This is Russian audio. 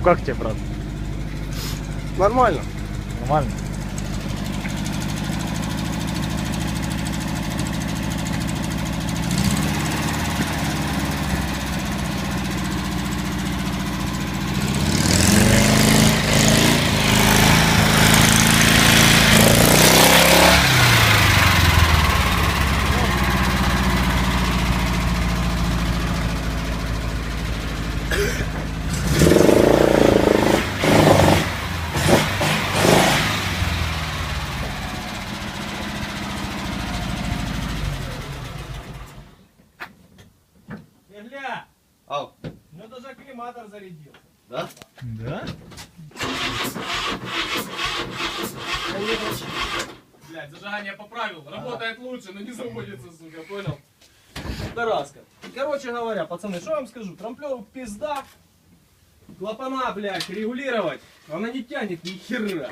как тебе, брат? Нормально. Нормально? Гля, Ау. ну даже акклиматор зарядился. Да? Да? Блять, зажигание поправил, работает лучше, но не заводится, сука, понял? Тараска. Короче говоря, пацаны, что я вам скажу? Трамплер пизда. Клапана, блядь, регулировать. Она не тянет ни хера.